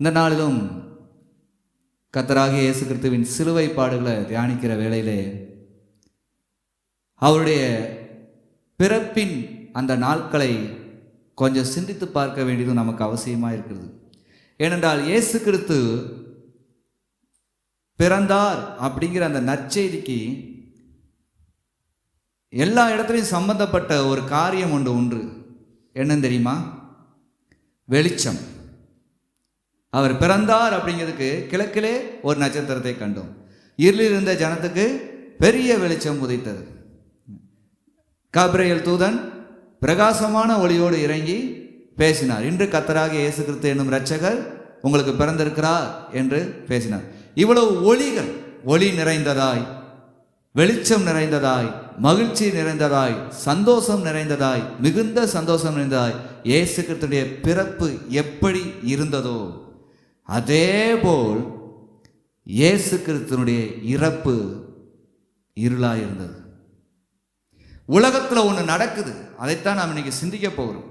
இந்த நாளிலும் கத்தராகிய இயேசு கிறிஸ்துவின் சிலுவை பாடுகளை தியானிக்கிற வேளையிலே அவருடைய பிறப்பின் அந்த நாட்களை கொஞ்சம் சிந்தித்து பார்க்க வேண்டியது நமக்கு அவசியமாக இருக்கிறது. ஏனென்றால் இயேசு கிறிஸ்து பிறந்தார் அப்படிங்கிற அந்த நற்செய்திக்கு எல்லா இடத்துலையும் சம்பந்தப்பட்ட ஒரு காரியம் ஒன்று உண்டு. என்னன்னு தெரியுமா? வெளிச்சம். அவர் பிறந்தார் அப்படிங்கிறதுக்கு கிழக்கிலே ஒரு நட்சத்திரத்தை கண்டோம். இருளில் இருந்த ஜனத்துக்கு பெரிய வெளிச்சம் உதைத்தது. காபிரையல் தூதன் பிரகாசமான ஒளியோடு இறங்கி பேசினார். இன்று கத்தராக இயேசு கிறிஸ்து என்னும் இரட்சகர் உங்களுக்கு பிறந்திருக்கிறார் என்று பேசினார். இவ்வளவு ஒளிகள் ஒளி நிறைந்ததாய் வெளிச்சம் நிறைந்ததாய் மகிழ்ச்சி நிறைந்ததாய் சந்தோஷம் நிறைந்ததாய் மிகுந்த சந்தோஷம் நிறைந்ததாய் இயேசு கிறிஸ்துடைய பிறப்பு எப்படி இருந்ததோ அதேபோல் இயேசு கிறிஸ்தனுடைய இறப்பு இருளாக இருந்தது உலகத்தில் ஒன்று நடக்குது. அதைத்தான் நாம் இன்னைக்கு சிந்திக்க போகிறோம்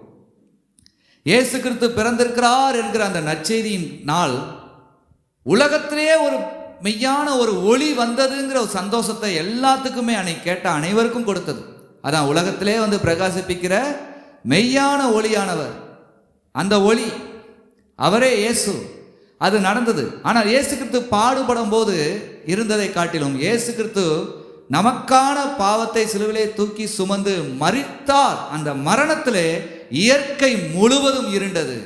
இயேசு கிறிஸ்து பிறந்திருக்கிறார் என்கிற அந்த நற்செய்தியின் நாள் உலகத்திலே ஒரு மெய்யான ஒரு ஒளி வந்ததுங்கிற ஒரு சந்தோஷத்தை எல்லாத்துக்குமே அன்னைக்கு கேட்ட அனைவருக்கும் கொடுத்தது. அதான் உலகத்திலே வந்து பிரகாசிப்பிக்கிற மெய்யான ஒளியானவர். அந்த ஒளி அவரே இயேசு. அது நடந்தது. ஆனால் இயேசு கிறிஸ்து பாடுபடும் போது இருந்ததை காட்டிலும் இயேசு கிறிஸ்து நமக்கான பாவத்தை சிலுவிலே தூக்கி சுமந்து மறித்தார் அந்த மரணத்திலே இயற்கை முழுவதும் இருண்டது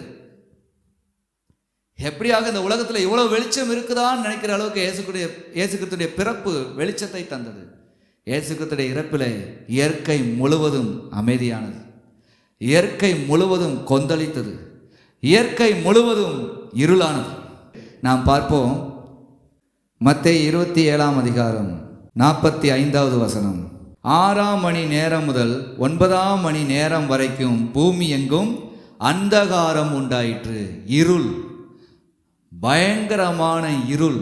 எப்படியாக இந்த உலகத்தில் இவ்வளவு வெளிச்சம் இருக்குதான்னு நினைக்கிற அளவுக்கு இயேசுக்குடைய இயேசு பிறப்பு வெளிச்சத்தை தந்தது. இயேசு இறப்பில் இறப்பிலே இயற்கை முழுவதும் அமைதியானது. இயற்கை முழுவதும் கொந்தளித்தது. இயற்கை முழுவதும் இருளானது. நாம் பார்ப்போம் மத்திய இருபத்தி ஏழாம் அதிகாரம் நாற்பத்தி ஐந்தாவது வசனம். ஆறாம் மணி நேரம் முதல் ஒன்பதாம் மணி நேரம் வரைக்கும் பூமி எங்கும் அந்தகாரம் உண்டாயிற்று. இருள். பயங்கரமான இருள்.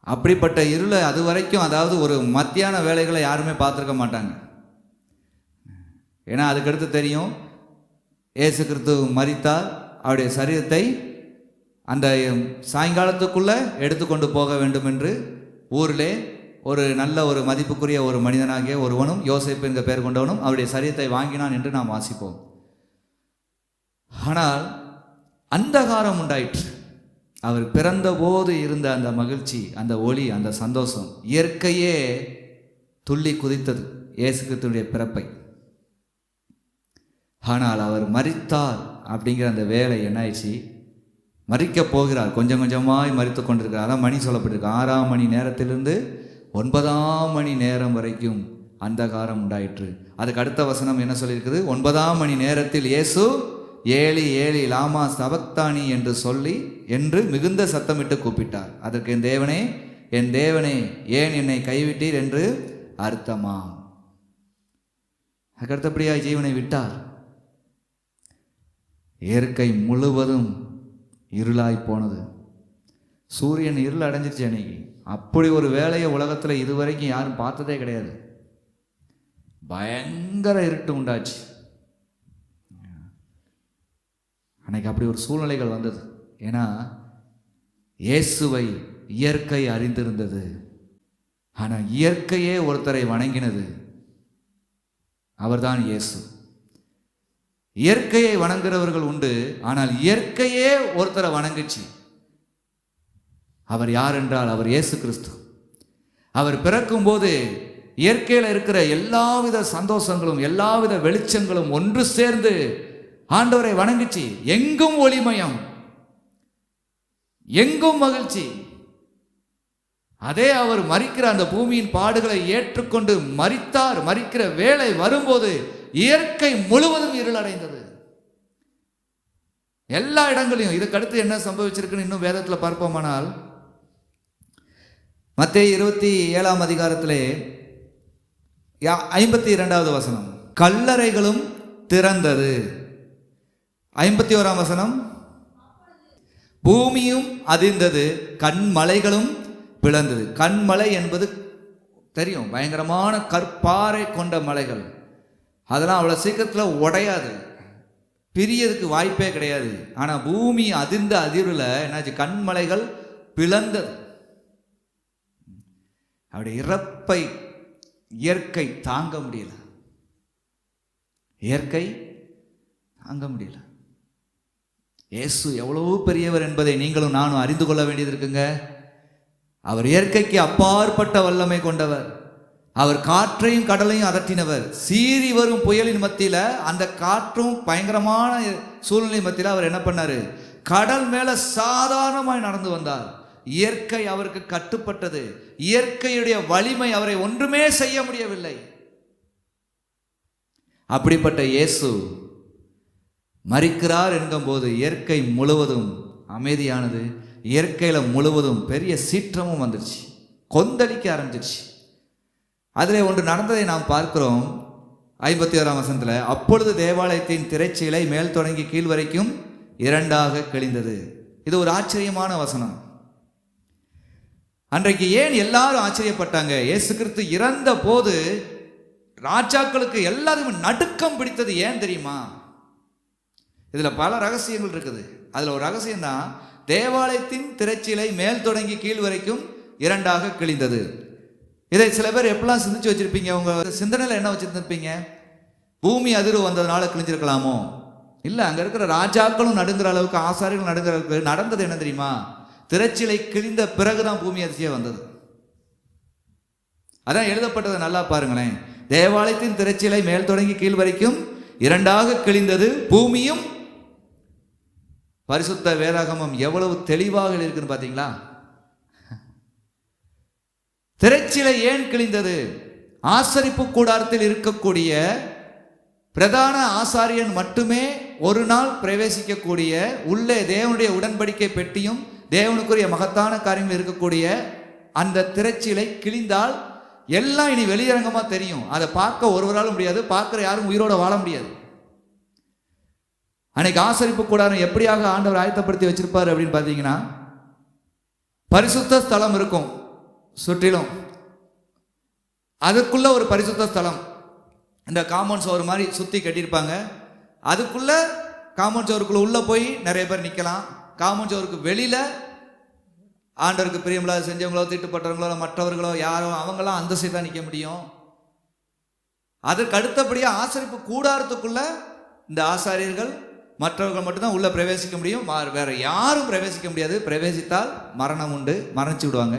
அப்படிப்பட்ட இருளை அது வரைக்கும் அதாவது ஒரு மத்தியான வேலைகளை யாருமே பார்த்துருக்க மாட்டாங்க. ஏன்னா அதுக்கடுத்து தெரியும் ஏசு கிறிஸ்து மரித்தார் அவருடைய சரீரத்தை அந்த சாயங்காலத்துக்குள்ளே எடுத்துக்கொண்டு போக வேண்டும் என்று ஊரிலே ஒரு நல்ல ஒரு மதிப்புக்குரிய ஒரு மனிதனாகிய ஒருவனும் யோசிப்பு என்ற பெயர் கொண்டவனும் அவருடைய சரீரத்தை வாங்கினான் என்று நாம் வாசிப்போம். ஆனால் அந்தகாரம் உண்டாயிற்று. அவர் பிறந்தபோது இருந்த அந்த மகிழ்ச்சி அந்த ஒளி அந்த சந்தோஷம் இயற்கையே துள்ளி குதித்தது இயேசு பிறப்பை. ஆனால் அவர் மறித்தார் அப்படிங்கிற அந்த வேலை என்ன ஆயிடுச்சு மறிக்க போகிறார். கொஞ்சம் கொஞ்சமாய் மறித்து கொண்டிருக்கிறார். அதான் மணி சொல்லப்பட்டிருக்கு. ஆறாம் மணி நேரத்திலிருந்து ஒன்பதாம் மணி நேரம் வரைக்கும் அந்தகாரம் உண்டாயிற்று. அதுக்கு அடுத்த வசனம் என்ன சொல்லியிருக்குது? ஒன்பதாம் மணி நேரத்தில் இயேசு ஏழி ஏழி லாமா சபக்தானி என்று சொல்லி என்று மிகுந்த சத்தமிட்டு கூப்பிட்டார். அதற்கு என் தேவனே என் தேவனே ஏன் என்னை கைவிட்டீர் என்று அர்த்தமா? அதுக்கடுத்தபடியாக ஜீவனை விட்டார். இயற்கை முழுவதும் இருளாய் போனது. சூரியன் இருள் அடைஞ்சிருச்சு அன்னைக்கு. அப்படி ஒரு வேலையை உலகத்தில் இதுவரைக்கும் யாரும் பார்த்ததே கிடையாது. பயங்கர இருட்டு உண்டாச்சு. அன்னைக்கு அப்படி ஒரு சூழ்நிலைகள் வந்தது. ஏன்னா இயேசுவை இயற்கை அறிந்திருந்தது. ஆனால் இயற்கையே ஒருத்தரை வணங்கினது அவர்தான் இயேசு. இயற்கையை வணங்குறவர்கள் உண்டு ஆனால் இயற்கையே ஒருத்தரை வணங்குச்சு. அவர் யார் என்றால் அவர் இயேசு கிறிஸ்து. அவர் பிறக்கும்போது இயற்கையில் இருக்கிற எல்லாவித சந்தோஷங்களும் எல்லாவித வெளிச்சங்களும் ஒன்று சேர்ந்து ஆண்டவரை வணங்குச்சு. எங்கும் ஒளிமயம் எங்கும் மகிழ்ச்சி. அதே அவர் மறிக்கிற அந்த பூமியின் பாடுகளை ஏற்றுக்கொண்டு மறித்தார். மறிக்கிற வேலை வரும்போது இயற்கை முழுவதும் இருளடைந்தது. எல்லா இடங்களையும் இதுக்கடுத்து என்ன சம்பவிச்சிருக்குன்னு இன்னும் வேதத்தில் பார்ப்போமானால் மத்திய இருபத்தி ஏழாம் அதிகாரத்திலே யா- ஐம்பத்தி இரண்டாவது வசனம் கல்லறைகளும் திறந்தது. ஐம்பத்தி ஓராம் வசனம் பூமியும் அதிர்ந்தது கண்மலைகளும் பிளந்தது. கண்மலை என்பது தெரியும் பயங்கரமான கற்பாறை கொண்ட மலைகள். அதெல்லாம் அவ்வளோ சீக்கிரத்தில் உடையாது. பிரியதுக்கு வாய்ப்பே கிடையாது. ஆனால் பூமி அதிர்ந்த அதிர்வில் என்னாச்சு? கண்மலைகள் பிளந்தது. அவருடைய இறப்பை இயற்கை தாங்க முடியல. இயற்கை தாங்க முடியல. இயேசு எவ்வளவு பெரியவர் என்பதை நீங்களும் நானும் அறிந்து கொள்ள வேண்டியது இருக்குங்க. அவர் இயற்கைக்கு அப்பாற்பட்ட வல்லமை கொண்டவர். அவர் காற்றையும் கடலையும் அதட்டினவர். சீறி வரும் புயலின் மத்தியில் அந்த காற்றும் பயங்கரமான சூழ்நிலை மத்தியில் அவர் என்ன பண்ணார்? கடல் மேலே சாதாரணமாய் நடந்து வந்தார். இயற்கை அவருக்கு கட்டுப்பட்டது. இயற்கையுடைய வலிமை அவரை ஒன்றுமே செய்ய முடியவில்லை. அப்படிப்பட்ட இயேசு மறிக்கிறார் என்கும்போது இயற்கை முழுவதும் அமைதியானது. இயற்கையில் முழுவதும் பெரிய சீற்றமும் வந்துருச்சு. கொந்தளிக்க ஆரம்பிச்சிருச்சு. அதில் ஒன்று நடந்ததை நாம் பார்க்கிறோம். ஐம்பத்தி ஓராம் வசனத்தில் அப்பொழுது தேவாலயத்தின் திரைச்சீலை மேல் தொடங்கி கீழ் வரைக்கும் இரண்டாக கிழிந்தது. இது ஒரு ஆச்சரியமான வசனம். அன்றைக்கு ஏன் எல்லாரும் ஆச்சரியப்பட்டாங்க? இயேசு கிறிஸ்து இறந்த போது ராஜாக்களுக்கு எல்லாருக்கும் நடுக்கம் பிடித்தது ஏன் தெரியுமா? இதில் பல ரகசியங்கள் இருக்குது. அதில் ஒரு ரகசியம் தான் தேவாலயத்தின் திரைச்சீலை மேல் தொடங்கி கீழ் வரைக்கும் இரண்டாக கிழிந்தது. இதை சில பேர் எப்படிலாம் சிந்திச்சு வச்சிருப்பீங்க? உங்க சிந்தனையில் என்ன வச்சுருந்துருப்பீங்க? பூமி அதிர்வு வந்ததுனால கிழிஞ்சிருக்கலாமோ? இல்லை அங்கே இருக்கிற ராஜாக்களும் நடுங்கிற அளவுக்கு ஆசாரிகள் நடுங்கிற அளவுக்கு நடந்தது என்ன தெரியுமா? திரைச்சிலை கிழிந்த பிறகுதான் பூமி அதிர்ச்சியே வந்தது. அதான் எழுதப்பட்டதை நல்லா பாருங்களேன். தேவாலயத்தின் திரைச்சிலை மேல் தொடங்கி கீழ் வரைக்கும் இரண்டாக கிழிந்தது பூமியும். பரிசுத்த வேதாகமம் எவ்வளவு தெளிவாக இருக்குன்னு பார்த்தீங்களா திரைச்சிலை ஏன் கிழிந்தது? ஆசரிப்பு கூடாரத்தில் இருக்கக்கூடிய பிரதான ஆசாரியன் மட்டுமே ஒரு நாள் பிரவேசிக்கக்கூடிய உள்ளே தேவனுடைய உடன்படிக்கை பெட்டியும் தேவனுக்குரிய மகத்தான காரியங்கள் இருக்கக்கூடிய அந்த திரைச்சிலை கிழிந்தால் எல்லாம் இனி வெளியரங்கமாக தெரியும். அதை பார்க்க ஒருவராலும் முடியாது பார்க்குற யாரும் உயிரோட வாழ முடியாது. அன்னைக்கு ஆசரிப்பு கூடாரம் எப்படியாக ஆண்டவர் ஆயத்தப்படுத்தி வச்சிருப்பார் அப்படின்னு பார்த்தீங்கன்னா பரிசுத்த ஸ்தலம் இருக்கும். சுற்றிலும். அதுக்குள்ள ஒரு பரிசுத்த ஸ்தலம். இந்த காம்பவுண்ட் சோறு மாதிரி சுற்றி கட்டியிருப்பாங்க. அதுக்குள்ள காம்பவுண்ட் சோறுக்குள்ள உள்ள போய் நிறைய பேர் நிற்கலாம் காம்பவுண்ட் சோருக்கு வெளியில ஆண்டவருக்கு பிரியமில்லாத செஞ்சவங்களோ தீட்டுப்பட்டவங்களோ மற்றவர்களோ யாரோ அவங்களாம் அந்த சைடு தான் நிற்க முடியும். அதற்கு அடுத்தபடியாக ஆசரிப்பு கூடாரத்துக்குள்ள இந்த ஆசாரியர்கள் மற்றவர்கள் மட்டும்தான் உள்ளே பிரவேசிக்க முடியும். வேறு வேற யாரும் பிரவேசிக்க முடியாது. பிரவேசித்தால் மரணம் உண்டு. மரணிச்சு விடுவாங்க.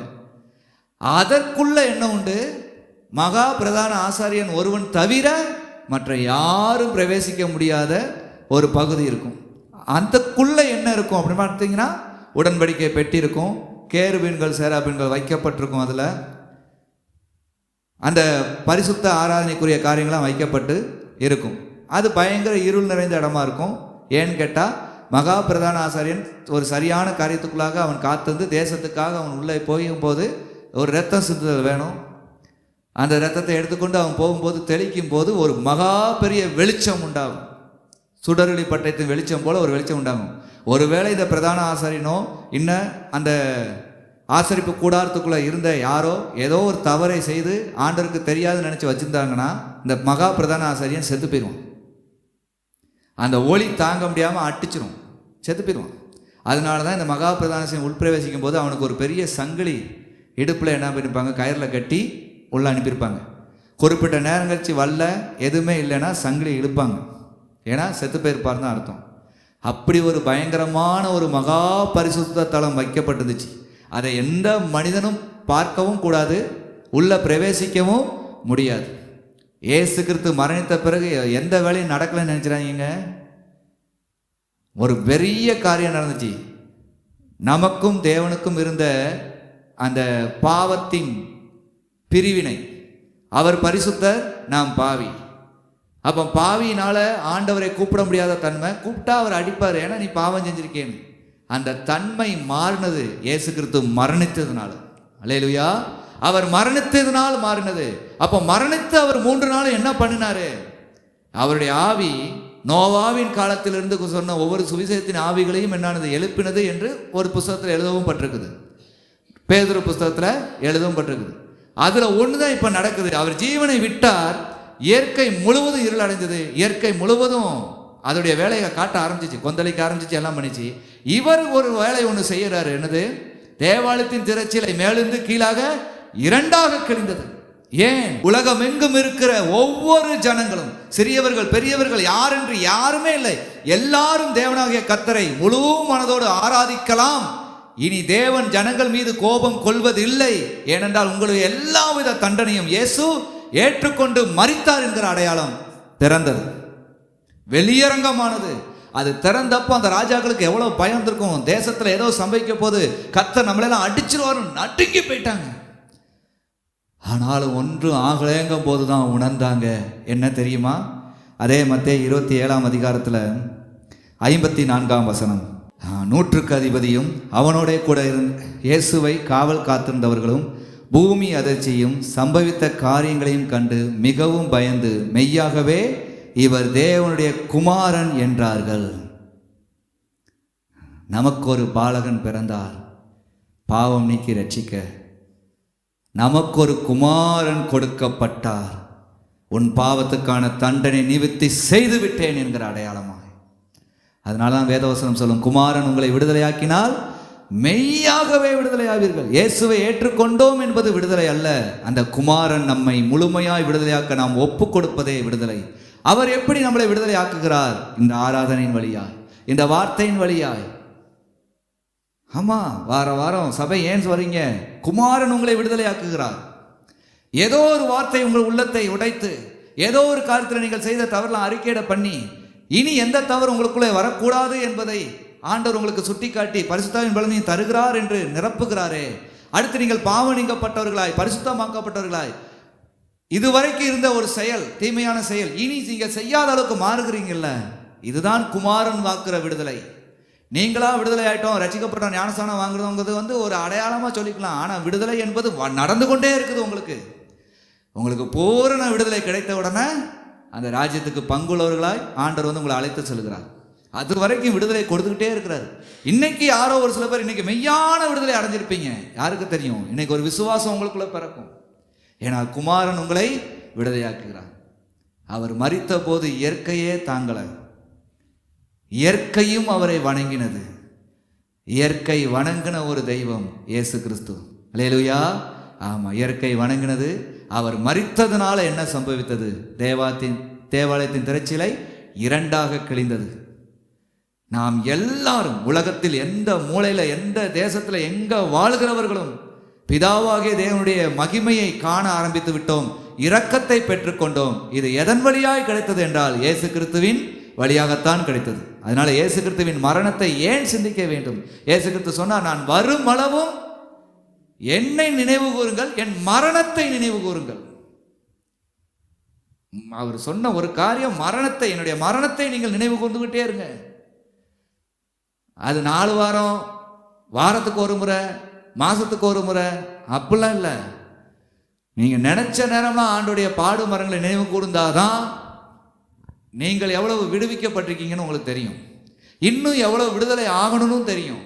அதற்குள்ள என்ன உண்டு? மகா பிரதான ஆசாரியன் ஒருவன் தவிர மற்ற யாரும் பிரவேசிக்க முடியாத ஒரு பகுதி இருக்கும். அதுக்குள்ள என்ன இருக்கும் அப்படின்னு பார்த்தீங்கன்னா உடன்படிக்கை பெட்டி இருக்கும் கேருபீன்கள் சேராபீன்கள் வைக்கப்பட்டிருக்கும் அதில். அந்த பரிசுத்த ஆராதனைக்குரிய காரியங்களாம் வைக்கப்பட்டு இருக்கும். அது பயங்கர இருள் நிறைந்த இடமா இருக்கும். ஏன்னு கேட்டால் மகா பிரதான ஆசாரியன் ஒரு சரியான காரியத்துக்குள்ளாக அவன் காத்திருந்து தேசத்துக்காக அவன் உள்ளே போகும்போது ஒரு ரத்தம் சிந்துதல் வேணும். அந்த ரத்தத்தை எடுத்துக்கொண்டு அவன் போகும்போது தெளிக்கும் போது ஒரு மகா பெரிய வெளிச்சம் உண்டாகும். சுடரொளி பட்டயத்தின் வெளிச்சம் போல் ஒரு வெளிச்சம் உண்டாகும். ஒருவேளை இந்த பிரதான ஆசாரியனோ இன்னும் அந்த ஆசரிப்பு கூடாரத்துக்குள்ளே இருந்த யாரோ ஏதோ ஒரு தவறை செய்து ஆண்டருக்கு தெரியாதுன்னு நினச்சி வச்சுருந்தாங்கன்னா இந்த மகா பிரதான ஆசாரியன் செத்து போயிடுவான். அந்த ஒளி தாங்க முடியாமல் அட்டிச்சிரும் செத்து போயிடுவான். அதனால தான் இந்த மகா பிரதான உள்பிரவேசிக்கும் போது அவனுக்கு ஒரு பெரிய சங்கிலி இடுப்பில் என்ன பண்ணியிருப்பாங்க கயிறில் கட்டி உள்ளே அனுப்பியிருப்பாங்க. குறிப்பிட்ட நேரம் கழிச்சு வரல எதுவுமே இல்லைன்னா சங்கிலி இழுப்பாங்க. ஏன்னா செத்து போயிருப்பார் தான் அர்த்தம். அப்படி ஒரு பயங்கரமான ஒரு மகா பரிசுத்த தலம் வைக்கப்பட்டிருந்துச்சு. அதை எந்த மனிதனும் பார்க்கவும் கூடாது உள்ளே பிரவேசிக்கவும் முடியாது. ஏசு கிறிஸ்து மரணித்த பிறகு எந்த வேலையும் நடக்கலைன்னு நினச்சிடாங்க ஒரு பெரிய காரியம் நடந்துச்சு. நமக்கும் தேவனுக்கும் இருந்த அந்த பாவத்தின் பிரிவினை. அவர் பரிசுத்தர் நாம் பாவி. அப்போ பாவியினால் ஆண்டவரை கூப்பிட முடியாத தன்மை கூப்பிட்டா அவர் அடிப்பார். ஏன்னா நீ பாவம் செஞ்சிருக்கேன்னு. அந்த தன்மை மாறினது இயேசு கிறிஸ்து மரணித்ததுனால. அலையலுயா அவர் மரணித்ததுனால் மாறினது. அப்போ மரணித்து அவர் மூன்று நாள் என்ன பண்ணினாரு? அவருடைய ஆவி நோவாவின் காலத்திலிருந்து சொன்ன ஒவ்வொரு சுவிசேஷத்தின் ஆவிகளையும் என்னானது? எழுப்பினது என்று ஒரு புஸ்தகத்தில் எழுதவும் பட்டிருக்குது. பேதுரு புஸ்தகத்தில் எழுதப்பட்டிருக்குது அதில் ஒன்று தான் இப்போ நடக்குது. அவர் ஜீவனை விட்டார். இயற்கை முழுவதும் இருள் அடைஞ்சது. இயற்கை முழுவதும் அதோடைய வேலையை காட்ட ஆரம்பிச்சிச்சு. கொந்தளிக்க ஆரம்பிச்சிச்சு எல்லாம் பண்ணிச்சு. இவர் ஒரு வேலை ஒன்று செய்கிறார் என்னது? தேவாலயத்தின் திரைச்சிலை மேலிருந்து கீழாக இரண்டாக கிழிந்தது. ஏன்? உலகம் எங்கும் இருக்கிற ஒவ்வொரு ஜனங்களும் சிறியவர்கள் பெரியவர்கள் யார் என்று யாருமே இல்லை. எல்லாரும் தேவனாகிய கத்தரை முழு மனதோடு ஆராதிக்கலாம். இனி தேவன் ஜனங்கள் மீது கோபம் கொள்வதில்லை. ஏனென்றால் உங்களுடைய எல்லாவித தண்டனையும் இயேசு ஏற்றுக்கொண்டு மறித்தார் என்கிற அடையாளம் திறந்தது. வெளியரங்கமானது. அது திறந்தப்போ அந்த ராஜாக்களுக்கு எவ்வளவு பயம் இருக்கும் ஏதோ சம்பவிக்க போது கத்த நம்மளெல்லாம் அடிச்சிருவாரு. நடுங்கி போயிட்டாங்க. ஆனாலும் ஒன்றும் ஆகலேங்கும் போது தான் உணர்ந்தாங்க. என்ன தெரியுமா? அதே மத்திய இருபத்தி ஏழாம் அதிகாரத்தில் ஐம்பத்தி நான்காம் வசனம். நூற்றுக்கு அதிபதியும் அவனோட கூட இருந் இயேசுவை காவல் காத்திருந்தவர்களும் பூமி அதிர்ச்சியும் சம்பவித்த காரியங்களையும் கண்டு மிகவும் பயந்து மெய்யாகவே இவர் தேவனுடைய குமாரன் என்றார்கள். நமக்கு ஒரு பாலகன் பிறந்தார். பாவம் நீக்கி ரட்சிக்க நமக்கு ஒரு குமாரன் கொடுக்கப்பட்டார். உன் பாவத்துக்கான தண்டனை நிவர்த்தி செய்துவிட்டேன் என்கிற அடையாளமா? அதனால தான் வேதவசனம் சொல்லும் குமாரன் உங்களை விடுதலையாக்கினால் மெய்யாகவே விடுதலை ஆவீர்கள் இயேசுவை ஏற்றுக்கொண்டோம் என்பது விடுதலை அல்ல. அந்த குமாரன் நம்மை முழுமையாய் விடுதலையாக்க நாம் ஒப்பு கொடுப்பதே விடுதலை. அவர் எப்படி நம்மளை விடுதலையாக்குகிறார்? இந்த ஆராதனையின் வழியாய் இந்த வார்த்தையின் வழியாய். ஆமா வார வாரம் சபை ஏன் வரீங்க? குமாரன் உங்களை விடுதலையாக்குகிறார். ஏதோ ஒரு வார்த்தை உங்கள் உள்ளத்தை உடைத்து ஏதோ ஒரு காரியத்தில் நீங்கள் செய்த தவறெல்லாம் அறிக்கையிட பண்ணி இனி எந்த தவறு உங்களுக்குள்ளே வரக்கூடாது என்பதை ஆண்டவர் உங்களுக்கு சுட்டிக்காட்டி பரிசுத்தாவின் பலனை தருகிறார் என்று நிரப்புகிறாரே. அடுத்து நீங்கள் பாவம் நீங்கப்பட்டவர்களாய் பரிசுத்தமாக்கப்பட்டவர்களாய். இதுவரைக்கும் இருந்த ஒரு செயல் தீமையான செயல் இனி நீங்கள் செய்யாத அளவுக்கு மாறுகிறீங்கல்ல? இதுதான் குமாரன் வாக்குற விடுதலை. நீங்களா விடுதலை ஆயிட்டோம் ரசிக்கப்பட்ட ஞானஸ்தானம் வாங்குறதுங்கிறது வந்து ஒரு அடையாளமாக சொல்லிக்கலாம். ஆனால் விடுதலை என்பது நடந்து கொண்டே இருக்குது உங்களுக்கு. உங்களுக்கு பூரண விடுதலை கிடைத்த உடனே அந்த ராஜ்யத்துக்கு பங்குள்ளவர்களாய் ஆண்டவர் வந்து உங்களை அழைத்து செல்கிறார். அது வரைக்கும் விடுதலை கொடுத்துக்கிட்டே இருக்கிறார். இன்னைக்கு யாரோ ஒரு சில பேர் இன்னைக்கு மெய்யான விடுதலை அடைஞ்சிருப்பீங்க. யாருக்கு தெரியும்? இன்னைக்கு ஒரு விசுவாசம் உங்களுக்குள்ள பிறக்கும். ஏன்னா குமாரன் உங்களை விடுதலையாக்குகிறார். அவர் மறித்த போது இயற்கையே தாங்கலை. இயற்கையும் அவரை வணங்கினது. இயற்கை வணங்கின ஒரு தெய்வம் இயேசு கிறிஸ்து. அலையலுயா ஆமாம் இயற்கை வணங்கினது அவர் மறித்ததுனால என்ன சம்பவித்தது? தேவாத்தின் தேவாலயத்தின் திரைச்சிலை இரண்டாக கிழிந்தது. நாம் எல்லாரும் உலகத்தில் எந்த மூலையில் எந்த தேசத்தில் எங்க வாழ்கிறவர்களும் பிதாவாகிய தேவனுடைய மகிமையை காண ஆரம்பித்து விட்டோம் இரக்கத்தை பெற்றுக்கொண்டோம் இது எதன் வழியாய் கிடைத்தது என்றால் இயேசு கிறிஸ்துவின் வழியாகத்தான் கிடைத்தது. அதனால இயேசு கிறிஸ்துவின் மரணத்தை ஏன் சிந்திக்க வேண்டும்? இயேசு கிறிஸ்து சொன்னால் நான் வரும் அளவும் என்னை நினைவு கூறுங்கள் என் மரணத்தை நினைவு கூறுங்கள். அவர் சொன்ன ஒரு காரியம் மரணத்தை என்னுடைய மரணத்தை நீங்கள் நினைவு கூர்ந்துகிட்டே இருங்க. அது நாலு வாரம் வாரத்துக்கு ஒரு முறை மாசத்துக்கு ஒரு முறை அப்படிலாம் இல்லை. நீங்கள் நினைச்ச நேரமாக ஆண்டுடைய பாடு மரங்களை நினைவு கூர்ந்தாதான் நீங்கள் எவ்வளவு விடுவிக்கப்பட்டிருக்கீங்கன்னு உங்களுக்கு தெரியும். இன்னும் எவ்வளவு விடுதலை ஆகணும்னு தெரியும்.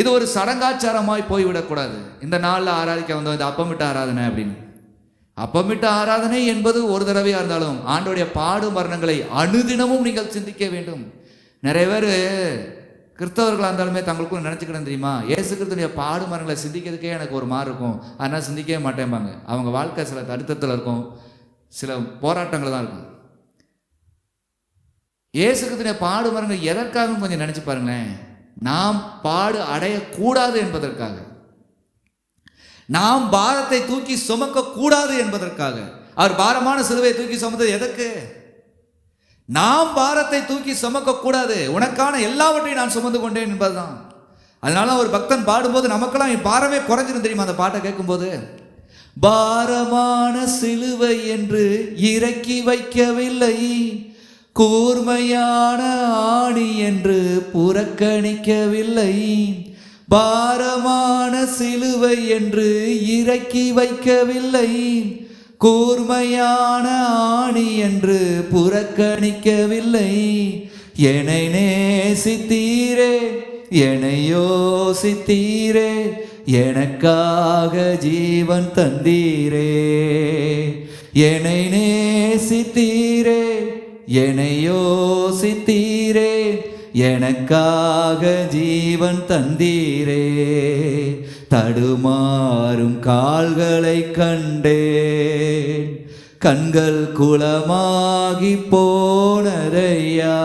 இது ஒரு சடங்காச்சாரமாய் போய்விடக்கூடாது. இந்த நாளில் ஆராதிக்க வந்தோம் இந்த அப்பமிட்ட ஆராதனை அப்படின்னு. அப்பமிட்ட ஆராதனை என்பது ஒரு தடவையாக இருந்தாலும் ஆண்டோடைய பாடு மரணங்களை அனுதினமும் நீங்கள் சிந்திக்க வேண்டும். நிறைய பேர் கிறிஸ்தவர்களாக இருந்தாலுமே தங்களுக்கும் நினச்சிக்கிட்டேன் தெரியுமா? ஏசு கிறிஸ்துடைய பாடு மரங்களை சிந்திக்கிறதுக்கே எனக்கு ஒரு மாதிரி இருக்கும். அதனால் சிந்திக்கவே மாட்டேம்பாங்க. அவங்க வாழ்க்கை சில தடுத்தத்தில் இருக்கும். சில போராட்டங்கள் தான் இருக்கும். இயேசு கிறிஸ்துடைய பாடு மரங்கள் எதற்காகவும் கொஞ்சம் நினச்சி பாருங்களேன். நாம் பாடு அடையக்கூடாது என்பதற்காக. நாம் பாரத்தை தூக்கி சுமக்க கூடாது என்பதற்காக. அவர் பாரமான சிலுவையை தூக்கி சுமந்தது எதற்கு? நாம் பாரத்தை தூக்கி சுமக்க கூடாது உனக்கான எல்லாவற்றையும் நான் சுமந்து கொண்டேன் என்பதுதான். அதனால ஒரு பக்தன் பாடும்போது நமக்கெல்லாம் என் பாரமே குறைஞ்சிரும் தெரியுமா அந்த பாட்டை கேட்கும்போது? பாரமான சிலுவை என்று இறக்கி வைக்கவில்லை. கூர்மையான ஆணி என்று புறக்கணிக்கவில்லை. பாரமான சிலுவை என்று இறக்கி வைக்கவில்லை. கூர்மையான ஆணி என்று புறக்கணிக்கவில்லை. என்னை நேசித்தீரே என்னை யோசித்தீரே எனக்காக ஜீவன் தந்தீரே. என்னை நேசித்தீரே என்னை யோசித்தீரே எனக்காக ஜீவன் தந்தீரே. தடுமாறும் கால்களை கண்டேன் கண்கள் குளமாகி போனதையா.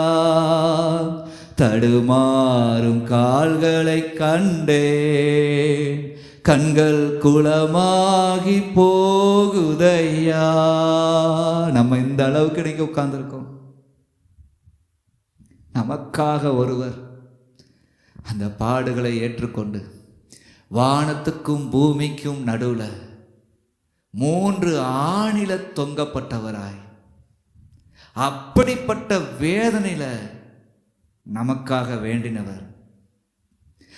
தடுமாறும் கால்களை கண்டேன் கண்கள் குளமாகி போகுதையா. நம்ம இந்த அளவுக்கு இன்னைக்கு உட்கார்ந்துருக்கோம். நமக்காக ஒருவர் அந்த பாடுகளை ஏற்றுக்கொண்டு வானத்துக்கும் பூமிக்கும் நடுவில் மூன்று ஆணில தொங்கப்பட்டவராய் அப்படிப்பட்ட வேதனையில் நமக்காக வேண்டினவர்.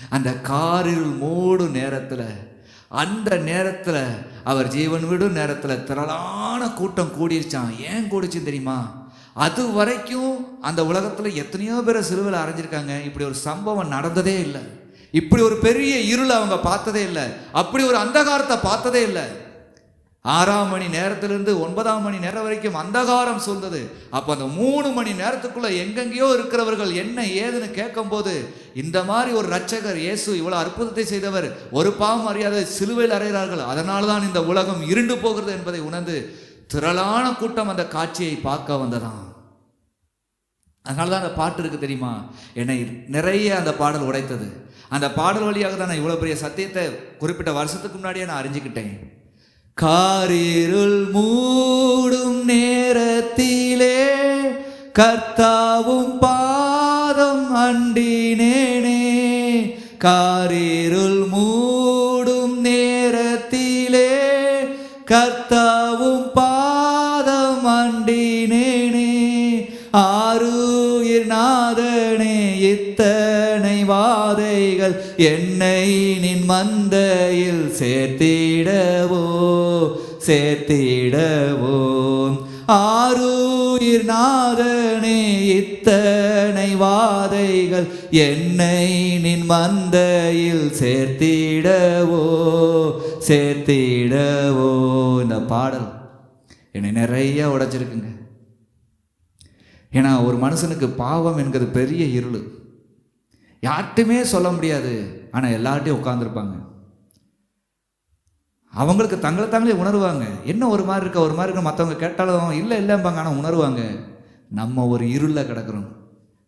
அந்த காரில் மூடும் நேரத்தில் அந்த நேரத்தில் அவர் ஜீவன் விடும் நேரத்தில் திரளான கூட்டம் கூடிருச்சான் ஏன் கூடிச்சு தெரியுமா? அது வரைக்கும் அந்த உலகத்தில் எத்தனையோ பேரை சிலுவையில் அரைஞ்சிருக்காங்க. இப்படி ஒரு சம்பவம் நடந்ததே இல்லை. இப்படி ஒரு பெரிய இருளை அவங்க பார்த்ததே இல்லை. அப்படி ஒரு அந்தகாரத்தை பார்த்ததே இல்லை. ஆறாம் மணி நேரத்திலிருந்து ஒன்பதாம் மணி நேரம் வரைக்கும் அந்தகாரம் சூழ்ந்தது. அப்போ அந்த மூணு மணி நேரத்துக்குள்ளே எங்கெங்கேயோ இருக்கிறவர்கள் என்ன ஏதுன்னு கேட்கும்போது இந்த மாதிரி ஒரு ரட்சகர் இயேசு இவ்வளோ அற்புதத்தை செய்தவர் ஒரு பாவம் அறியாத சிலுவையில் அறைகிறார்கள். அதனால தான் இந்த உலகம் இருண்டு போகிறது என்பதை உணர்ந்து திரளான கூட்டம் அந்த காட்சியை பார்க்க வந்ததாம். அதனால தான் அந்த பாட்டு இருக்கு தெரியுமா? என்னை நிறைய அந்த பாடல் உடைத்தது. அந்த பாடல் வழியாக தான் நான் இவ்வளோ பெரிய சத்தியத்தை குறிப்பிட்ட வருஷத்துக்கு முன்னாடியே நான் அறிஞ்சுக்கிட்டேன். காரிருள் மூடும் நேரத்திலே கர்த்தாவும் பாதம் அண்டினேனே. காரிருள் மூடும் நேரத்திலே கர்த்தா இத்தனை வாதைகள் என்னை நின் மந்தையில் சேர்த்திடவோ சேர்த்திடவோ. ஆரூயிர் நாதனே இத்தனை வாதைகள் என்னை நின் மந்தையில் சேர்த்திடவோ சேர்த்திடவோ. இந்த பாடல் என்னை நிறைய உடைச்சிருக்குங்க. ஏன்னா ஒரு மனுஷனுக்கு பாவம் என்கிறது பெரிய இருள். யார்கிட்டையுமே சொல்ல முடியாது. ஆனால் எல்லார்ட்டையும் உட்காந்துருப்பாங்க அவங்களுக்கு தங்களை தாங்களே உணர்வாங்க. என்ன ஒரு மாதிரி இருக்க ஒரு மாதிரி இருக்க மற்றவங்க கேட்டாலும் இல்லை இல்லைம்பாங்க. ஆனால் உணர்வாங்க. நம்ம ஒரு இருளில் கிடக்கிறோம்.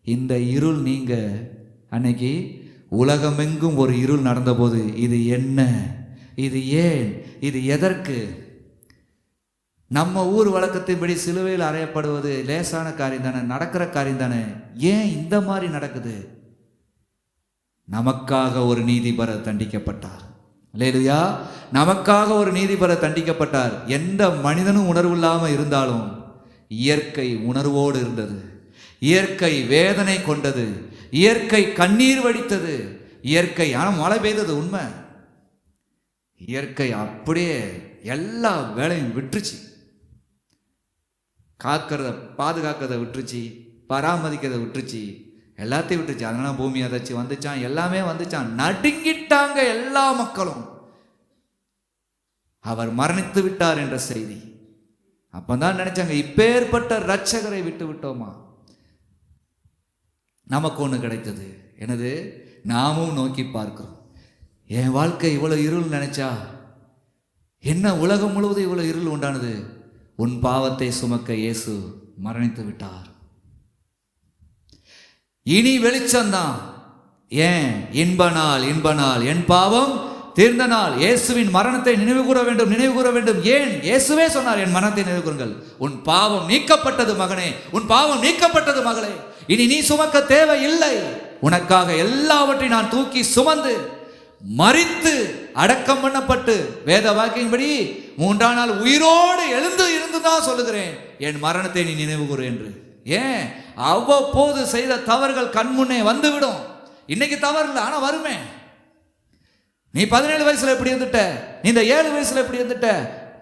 இந்த இருள் நீங்கள் அன்னைக்கு உலகமெங்கும் ஒரு இருள் நடந்தபோது இது என்ன? இது ஏன்? இது எதற்கு? நம்ம ஊர் வழக்கத்தின்படி சிலுவையில் அறையப்படுவது லேசான காரியம் தானே நடக்கிற காரியம் தானே. ஏன் இந்த மாதிரி நடக்குது? நமக்காக ஒரு நீதிபர தண்டிக்கப்பட்டார். இல்லையா நமக்காக ஒரு நீதிபர தண்டிக்கப்பட்டார். எந்த மனிதனும் உணர்வு இல்லாமல் இருந்தாலும் இயற்கை உணர்வோடு இருந்தது. இயற்கை வேதனை கொண்டது. இயற்கை கண்ணீர் வடித்தது. இயற்கை ஆனால் மழை பெய்தது உண்மை. இயற்கை அப்படியே எல்லா வேலையும் விட்டுருச்சு. காக்கிறத பாதுகாக்கிறத விட்டுருச்சு. பராமரிக்கிறத விட்டுருச்சு. எல்லாத்தையும் விட்டுச்சு அதனால பூமி அதைச்சு வந்துச்சான் எல்லாமே வந்துச்சான். நடுங்கிட்டாங்க எல்லா மக்களும். அவர் மரணித்து விட்டார் என்ற செய்தி. அப்பதான் நினைச்சாங்க இப்பேற்பட்ட ரட்சகரை விட்டு விட்டோமா? நமக்கு ஒன்று கிடைத்தது. எனது நாமும் நோக்கி பார்க்கிறோம். என் வாழ்க்கை இவ்வளோ இருள் நினைச்சா? என்ன உலகம் முழுவதும் இவ்வளோ இருள் உண்டானது? உன் பாவத்தை சுமக்க இயேசு மரணித்து விட்டார். இனி வெளிச்சம்தான் ஏன்? இன்ப நாள் இன்ப நாள் என் பாவம் தீர்ந்த நாள். இயேசுவின் மரணத்தை நினைவு கூற வேண்டும் நினைவு கூற வேண்டும். ஏன்? இயேசுவே சொன்னார் என் மரணத்தை நினைவு கூறுங்கள். உன் பாவம் நீக்கப்பட்டது மகனே. உன் பாவம் நீக்கப்பட்டது மகளே. இனி நீ சுமக்க தேவையில்லை. உனக்காக எல்லாவற்றையும் நான் தூக்கி சுமந்து மறித்து அடக்கம் பண்ணப்பட்டு வேத வாக்கின்படி மூன்றாம் நாள் உயிரோடு எழுந்து இருந்து தான் சொல்லுகிறேன். என் மரணத்தை நீ நினைவு கூறு என்று. ஏன்? அவ்வப்போது செய்த தவறுகள் கண்முன்னே வந்துவிடும். இன்னைக்கு தவறு இல்லை ஆனால் வருமே. நீ பதினேழு வயசுல எப்படி இருந்துட்ட? நீ இந்த ஏழு வயசுல எப்படி இருந்துட்ட?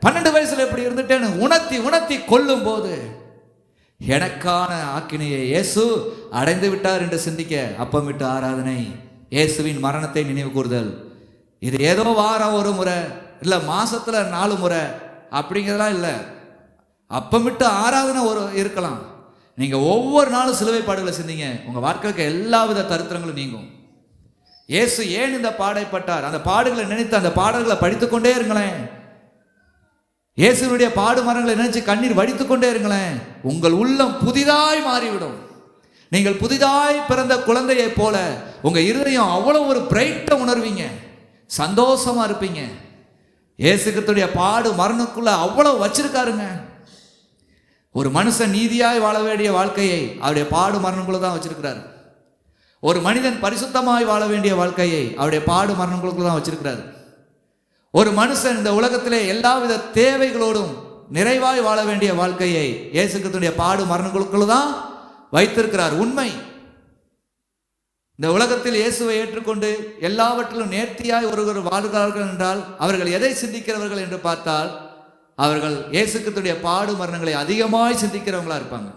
பன்னெண்டு வயசுல எப்படி இருந்துட்டேன்னு உணர்த்தி உணர்த்தி கொல்லும் போது எனக்கான ஆக்கினையை இயேசு அடைந்து விட்டார் என்று சிந்திக்க அப்பமிட்டு ஆராதனை. இயேசுவின் மரணத்தை நினைவு கூறுதல். இது ஏதோ வாரம் ஒரு முறை இல்லை மாசத்துல நாலு முறை அப்படிங்கிறதெல்லாம் இல்லை. அப்பமிட்டு ஆராதனை ஒரு இருக்கலாம். நீங்க ஒவ்வொரு நாளும் சிலுவை பாடுகளை சிந்திங்க. உங்க வாழ்க்கைக்கு எல்லா வித தருத்திரங்களும் நீங்கும். இயேசு ஏன் இந்த பாடைப்பட்டார் அந்த பாடுகளை நினைத்து அந்த பாடல்களை படித்துக்கொண்டே இருங்களேன். இயேசுனுடைய பாடு மரங்களை நினைச்சு கண்ணீர் வடித்துக்கொண்டே இருங்களேன். உங்கள் உள்ளம் புதிதாய் மாறிவிடும். நீங்கள் புதிதாய் பிறந்த குழந்தையைப் போல உங்க இருதயம் அவ்வளவு ஒரு பிரைட்டை உணர்வீங்க. சந்தோஷமா இருப்பீங்க. இயேசு பாடு மரணக்குள்ள அவ்வளவு வச்சிருக்காருங்க. ஒரு மனுஷன் நீதியாய் வாழ வேண்டிய வாழ்க்கையை அவருடைய பாடு மரணக்குள்ள தான் வச்சிருக்கிறார். ஒரு மனிதன் பரிசுத்தமாய் வாழ வேண்டிய வாழ்க்கையை அவருடைய பாடு மரணங்களுக்குள்ள தான் வச்சிருக்கிறார். ஒரு மனுஷன் இந்த உலகத்திலே எல்லாவித தேவைகளோடும் நிறைவாய் வாழ வேண்டிய வாழ்க்கையை இயேசு கிறிஸ்துடைய பாடு மரணங்களுக்குள்ள தான் வைத்திருக்கிறார். உண்மை. இந்த உலகத்தில் இயேசுவை ஏற்றுக்கொண்டு எல்லாவற்றிலும் நேர்த்தியாய் ஒருவர் வாழ்கிறார்கள் என்றால் அவர்கள் எதை சிந்திக்கிறவர்கள் என்று பார்த்தால் அவர்கள் இயேசு பாடு மரணங்களை அதிகமாய் சிந்திக்கிறவங்களா இருப்பாங்க.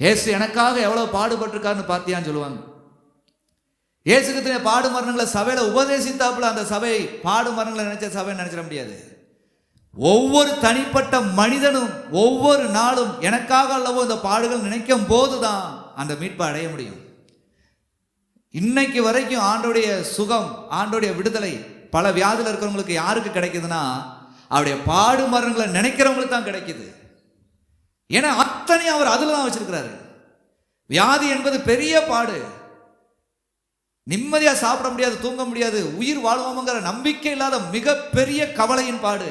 இயேசு எனக்காக எவ்வளவு பாடுபட்டிருக்காருன்னு பார்த்தியான்னு சொல்லுவாங்க. இயேசுக்கத்துடைய பாடு மரணங்களை சபையில உபதேசித்தாப்புல அந்த சபை பாடு மரணங்களை நினைச்ச சபை நினைச்சிட முடியாது. ஒவ்வொரு தனிப்பட்ட மனிதனும் ஒவ்வொரு நாளும் எனக்காக அல்லவோ இந்த பாடுகள் நினைக்கும் போதுதான் அந்த மீட்பை அடைய முடியும். இன்னைக்கு வரைக்கும் ஆண்டோடைய சுகம் ஆண்டோடைய விடுதலை பல வியாதியில் இருக்கிறவங்களுக்கு யாருக்கு கிடைக்குதுன்னா அவருடைய பாடு மரணங்களை நினைக்கிறவங்களுக்கு தான் கிடைக்குது. ஏன்னா அத்தனையும் அவர் அதில் தான் வச்சிருக்கிறாரு. வியாதி என்பது பெரிய பாடு. நிம்மதியாக சாப்பிட முடியாது தூங்க முடியாது உயிர் வாழ்வோமுங்கிற நம்பிக்கை இல்லாத மிகப்பெரிய கவலையின் பாடு.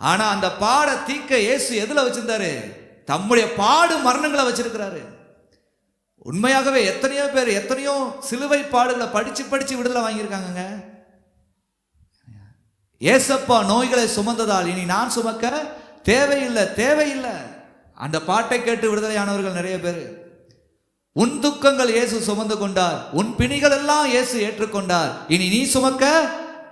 ஆனால் அந்த பாட தீக்க இயேசு எதில் வச்சிருந்தாரு? தம்முடைய பாடு மரணங்களை வச்சிருக்கிறாரு. உண்மையாகவே எத்தனையோ பேர் எத்தனையோ சிலுவை பாடுகளை படித்து படித்து விடுதலை வாங்கியிருக்காங்கங்க. ஏசப்பா நோய்களை சுமந்ததால் இனி நான் சுமக்க தேவையில்லை தேவையில்லை. அந்த பாட்டை கேட்டு விடுதலையானவர்கள் நிறைய பேர். உன் துக்கங்கள் இயேசு சுமந்து கொண்டார் உன் பிணிகள் எல்லாம் இயேசு ஏற்றுக்கொண்டார். இனி நீ சுமக்க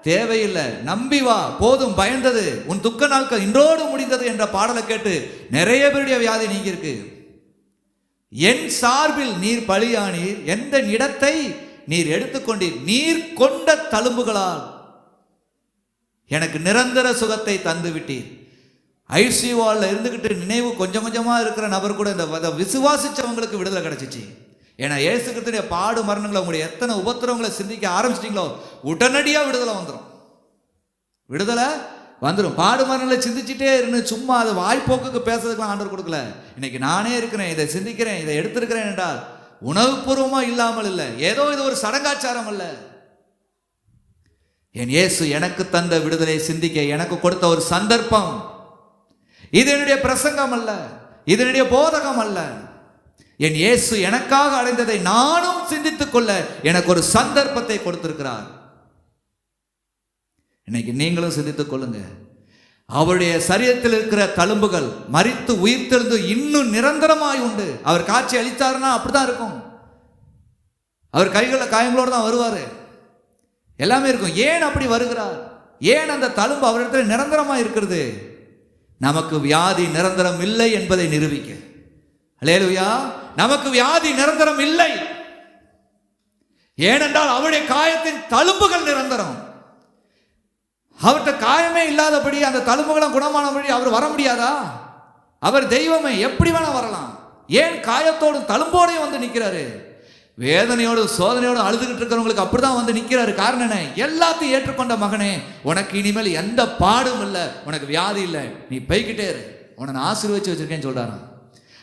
தேவையில்லை. நம்பி வா போதும் பயந்தது. உன் துக்க நாட்கள் இன்றோடு முடிந்தது என்ற பாடலை கேட்டு நிறைய பேருடைய வியாதி நீங்கியிருக்கு. என் சார்பில் நீர் பலியானீர் எந்த இடத்தை நீர் எடுத்துக்கொண்டீர் நீர் கொண்ட தழும்புகளால். எனக்கு நிரந்தர சுகத்தை தந்து விட்டீர். ஐசியூவாலில் இருந்துக்கிட்டு நினைவு கொஞ்சம் கொஞ்சமாக இருக்கிற நபர் கூட இந்த விசுவாசித்தவங்களுக்கு விடுதலை கிடச்சிச்சு. ஏன்னா ஏசு கிறிஸ்துடைய பாடு மரணங்களை உங்களுடைய எத்தனை உபத்திரவங்களை சிந்திக்க ஆரம்பிச்சிட்டிங்களோ உடனடியாக விடுதலை வந்துடும் விடுதலை வந்துடும் பாடு மரணங்களை சிந்திச்சுட்டே இருந்து சும்மா அது வாய்ப்போக்குக்கு பேசுறதுக்குலாம் ஆண்டர் கொடுக்கல. இன்னைக்கு நானே இருக்கிறேன் இதை சிந்திக்கிறேன் இதை எடுத்திருக்கிறேன் என்றால் உணவுபூர்வமாக இல்லாமல் இல்லை. ஏதோ இது ஒரு சடங்காச்சாரம் இல்லை என் இயேசு எனக்கு தந்த விடுதலை சிந்திக்க எனக்கு கொடுத்த ஒரு சந்தர்ப்பம். இது என்னுடைய பிரசங்கம் அல்ல. இது என்னுடைய போதகம் அல்ல. என் இயேசு எனக்காக அடைந்ததை நானும் சிந்தித்துக் கொள்ள எனக்கு ஒரு சந்தர்ப்பத்தை கொடுத்திருக்கிறார். இன்னைக்கு நீங்களும் சிந்தித்துக் கொள்ளுங்க. அவருடைய சரீரத்தில் இருக்கிற தழும்புகள் மறித்து உயிர்த்தெழுந்து இன்னும் நிரந்தரமாய் உண்டு. அவர் காட்சி அளித்தாருன்னா அப்படிதான் இருக்கும். அவர் கைகளில் காயங்களோடு தான் வருவார். எல்லாமே இருக்கும். ஏன் அப்படி வருகிறார்? ஏன் அந்த தழும்பு அவரிடத்தில் நிரந்தரமாக இருக்கிறது? நமக்கு வியாதி நிரந்தரம் இல்லை என்பதை நிரூபிக்க. அல்லேலூயா. நமக்கு வியாதி நிரந்தரம் இல்லை. ஏனென்றால் அவருடைய காயத்தின் தழும்புகள் நிரந்தரம். அவர்கிட்ட காயமே இல்லாதபடி அந்த தழும்புகளும் குணமானபடி அவர் வர முடியாதா? அவர் தெய்வமே எப்படி வேணா வரலாம். ஏன் காயத்தோடும் தழும்போடையும் வந்து நிற்கிறாரு? வேதனையோடு சோதனையோடு அழுதுகிட்டு இருக்கிறவங்களுக்கு அப்படிதான் வந்து நிற்கிறாரு காரணம் என்ன? எல்லாத்தையும் ஏற்றுக்கொண்ட மகனே உனக்கு இனிமேல் எந்த பாடும் இல்லை உனக்கு வியாதி இல்லை நீ போய்கிட்டே இரு. உன்னை நான் ஆசீர்வச்சு வச்சிருக்கேன்னு சொல்றாராம்.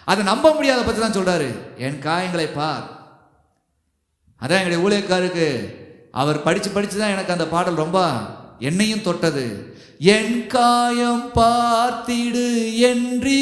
அதை நம்ப முடியாத பற்றி தான் சொல்றாரு. என் காயங்களை பார். அதான் எங்களுடைய ஊழியக்காருக்கு. அவர் படித்து படித்து தான் எனக்கு அந்த பாடல் ரொம்ப என்னையும் தொட்டது. என் காயம் பார்த்திடு என்றீ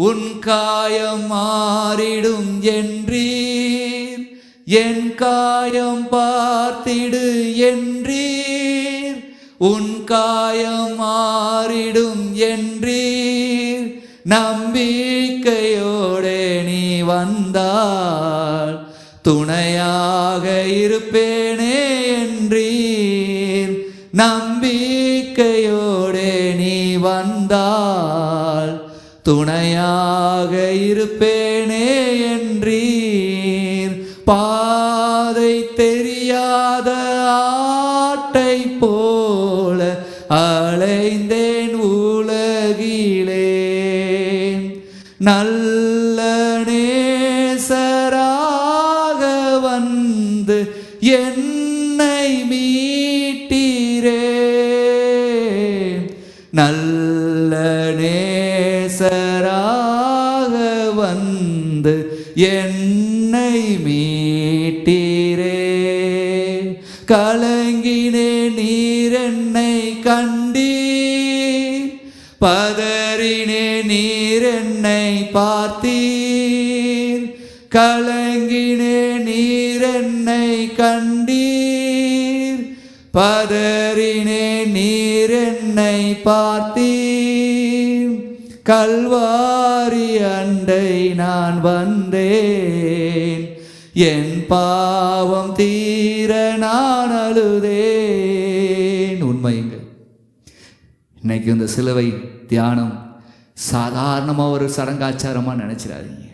உன் காயம் மாறிடும் என்றீர். என் காயம் பார்த்திடு என்றீர். உன் காயம் மாறிடும் என்றீர். நம்பிக்கையோடே நீ வந்தால் துணையாக இருப்பேனே என்றீர். நம்பிக்கையோடே நீ வந்தால் துணையாக இருப்பே பார்த்தீர். கலங்கினே நீர் என்னை கண்டீர். பதறினே நீர் என்னை பார்த்தீர். கல்வாரி அண்டை நான் வந்தேன். என் பாவம் தீர நான் அழுதேன். உண்மைங்க இன்னைக்கு இந்த சிலுவை தியானம் சாதாரணமாக ஒரு சடங்காச்சாரமாக நினச்சிடாதீங்க.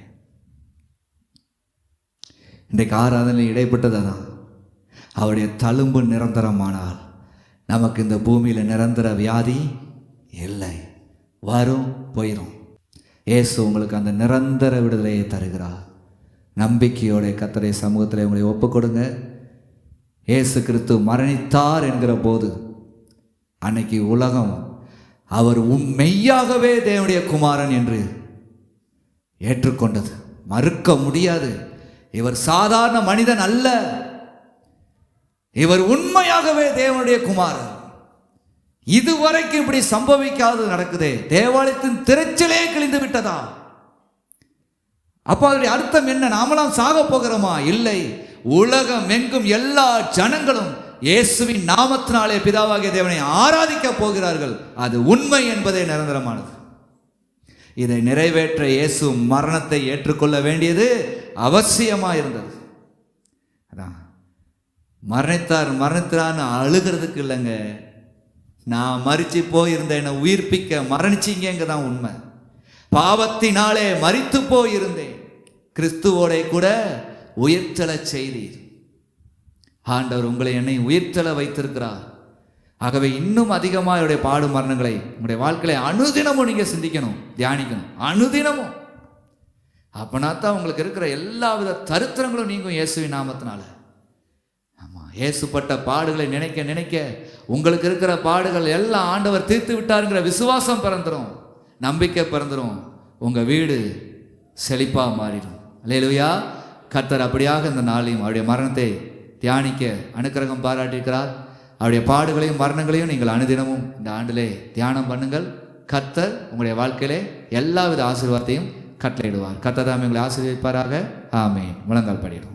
இன்றைக்கு ஆராதனை இடைப்பட்டது தான் அவருடைய தழும்பு நிரந்தரமானால் நமக்கு இந்த பூமியில் நிரந்தர வியாதி இல்லை. வரும் போயிடும் ஏசு உங்களுக்கு அந்த நிரந்தர விடுதலையை தருகிறார். நம்பிக்கையோட கத்தரை சமூகத்தில் உங்களை ஒப்புக் கொடுங்க இயேசு கிறிஸ்து மரணித்தார் என்கிற போது அன்னைக்கு உலகம் அவர் மெய்யாகவே தேவனுடைய குமாரன் என்று ஏற்றுக்கொண்டது. மறுக்க முடியாது. இவர் சாதாரண மனிதன் அல்ல. இவர் உண்மையாகவே தேவனுடைய குமாரன். இதுவரைக்கும் இப்படி சம்பவிக்காது நடக்குதே. தேவாலயத்தின் திரைச்சலே கிழிந்து விட்டதா? அப்போ அதனுடைய அர்த்தம் என்ன? நாமலாம் சாக போகிறோமா? இல்லை. உலகம் எங்கும் எல்லா ஜனங்களும் இயேசுவின் நாமத்தினாலே பிதாவாகிய தேவனை ஆராதிக்க போகிறார்கள். அது உண்மை என்பதே நிரந்தரமானது. இதை நிறைவேற்ற இயேசு மரணத்தை ஏற்றுக்கொள்ள வேண்டியது அவசியமாக இருந்தது. அதான் மரணித்தார் மரணித்தார்னு அழுகிறதுக்கு இல்லைங்க. நான் மறித்து போயிருந்தேன் என்னை உயிர்ப்பிக்க மரணிச்சிங்கங்க தான் உண்மை. பாவத்தினாலே மறித்து போயிருந்தேன். கிறிஸ்துவோட கூட உயிர்த்தலை செய்தீர். ஆண்டவர் உங்களை என்னை உயிர்த்தல வைத்திருக்கிறார். ஆகவே இன்னும் அதிகமாக அவருடைய பாடு மரணங்களை உங்களுடைய வாழ்க்கையை அனுதினமும் நீங்கள் சிந்திக்கணும் தியானிக்கணும். அனுதினமும். அப்படின்னா தான் உங்களுக்கு இருக்கிற எல்லா வித தருத்திரங்களும் நீங்கும் இயேசுவின் நாமத்தினால. ஆமாம் இயேசுப்பட்ட பாடுகளை நினைக்க நினைக்க உங்களுக்கு இருக்கிற பாடுகள் எல்லாம் ஆண்டவர் தீர்த்து விட்டாருங்கிற விசுவாசம் பிறந்துடும் நம்பிக்கை பிறந்துடும் உங்கள் வீடு செழிப்பாக மாறிடும். அல்லேலூயா. கர்த்தர் அப்படியாக இந்த நாளையும் அவருடைய மரணத்தை தியானிக்க அனுக்கிரகம் பாராட்டியிருக்கிறார். அவருடைய பாடுகளையும் மரணங்களையும் நீங்கள் அனுதினமும் இந்த ஆண்டிலே தியானம் பண்ணுங்கள். கத்தர் உங்களுடைய வாழ்க்கையிலே எல்லாவித ஆசீர்வாதத்தையும் கட்டளையிடுவார். கத்தர் தான் உங்களை ஆசீர்வதிப்பாராக. ஆமே முழங்கால் படிடும்